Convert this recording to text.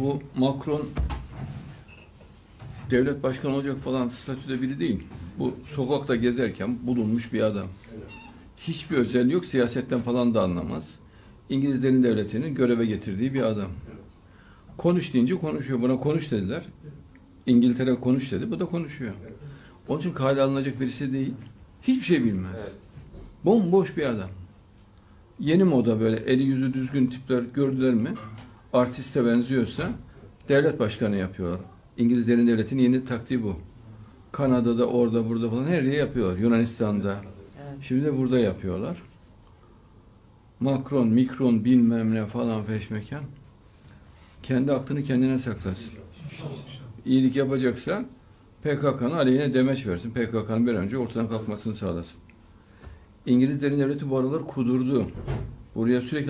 Bu Macron devlet başkanı olacak falan statüde biri değil. Bu sokakta gezerken bulunmuş bir adam. Hiçbir özelliği yok, siyasetten falan da anlamaz. İngilizlerin devletinin göreve getirdiği bir adam. Konuş deyince konuşuyor. Buna konuş dediler. İngiltere konuş dedi, bu da konuşuyor. Onun için kale alınacak birisi değil. Hiçbir şey bilmez. Bomboş bir adam. Yeni moda böyle eli yüzü düzgün tipler gördüler mi? Artiste benziyorsa devlet başkanı yapıyorlar. İngilizlerin devletinin yeni taktiği bu. Kanada'da, orada, burada falan her yere yapıyorlar. Yunanistan'da. Şimdi de burada yapıyorlar. Macron, Mikron bilmem ne falan feşmekan. Kendi aklını kendine saklasın. İyilik yapacaksa PKK'nın aleyhine demeç versin. PKK'nın bir önce ortadan kalkmasını sağlasın. İngilizlerin devleti bu aralar kudurdu. Buraya sürekli